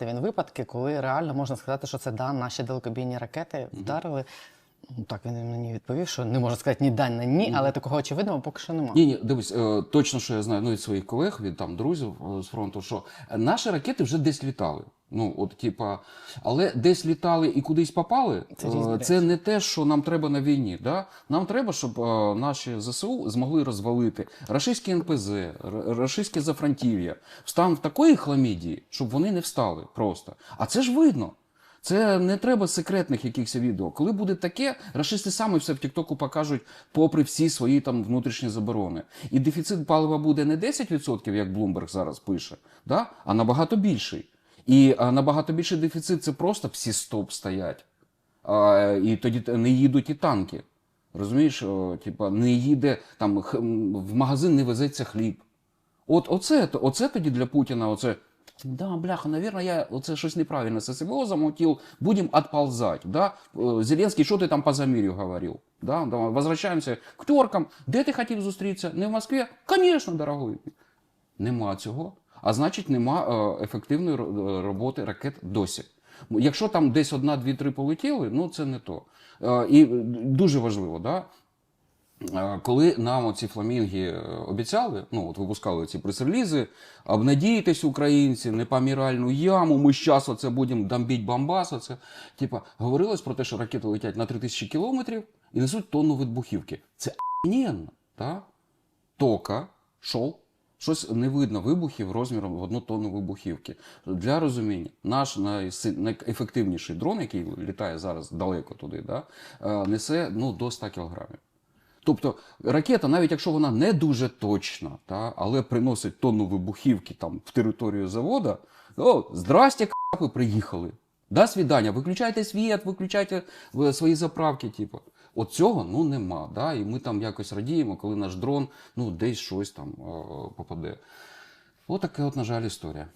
Він випадки, коли реально можна сказати, що це да, наші далекобійні ракети вдарили. Ну так він мені відповів, що не можна сказати ні дань на ні, але такого очевидного поки що немає. Ні, ні, дивись, е, точно, що я знаю ну, від своїх колег, від там друзів е, з фронту, що наші ракети вже десь літали. Ну, от, типа, але десь літали і кудись попали. Це е, Це не те, що нам треба на війні. Да? Нам треба, щоб е, наші ЗСУ змогли розвалити рашистські НПЗ, рашистське зафронтів'я, встан в такої хламідії, щоб вони не встали просто. А це ж видно. Це не треба секретних якихось відео. Коли буде таке, рашисти самі все в Тіктоку покажуть, попри всі свої там внутрішні заборони. І дефіцит палива буде не 10%, як Блумберг зараз пише, да? а набагато більший. І набагато більший дефіцит це просто всі стоп стоять. А, і тоді не їдуть і танки. Розумієш, типа, не їде там в магазин не везеться хліб. От оце, оце тоді для Путіна, оце. Да, бляха, наверное, я оце щось неправильно з СВО замутил, будем отползать, да? Е, Зеленський, що ти там по замір'ю говорив? Да? Возвращаємося к теркам. Де ти хотів зустрітися? Не в Москві? Конечно, дорогой. Нема цього. А значить, нема е, ефективної е, роботи ракет досі. Якщо там десь одна, дві, три полетіли, ну це не то. Е, І дуже важливо, да? Коли нам ці фламінги обіцяли, ну от випускали ці прес-релізи, обнадійтесь, українці, непоміральну яму, ми зараз оце будемо дамбіть бомбас. Оце. Типа, говорилось про те, що ракети летять на 3000 кілометрів і несуть тонну вибухівки. Це охрененно, так? Тока, шов, щось не видно вибухів розміром в одну тонну вибухівки. Для розуміння, наш найефективніший дрон, який літає зараз далеко туди, да, е, несе ну, до 100 кілограмів. Тобто ракета, навіть якщо вона не дуже точна, та, але приносить тонну вибухівки там, в територію завода, о, здрасте, капи, приїхали. До свідання, виключайте світ, виключайте е, свої заправки. Типу. От цього ну, нема. Да? І ми там якось радіємо, коли наш дрон ну, десь щось там е, попаде. Отаке, от, на жаль, історія.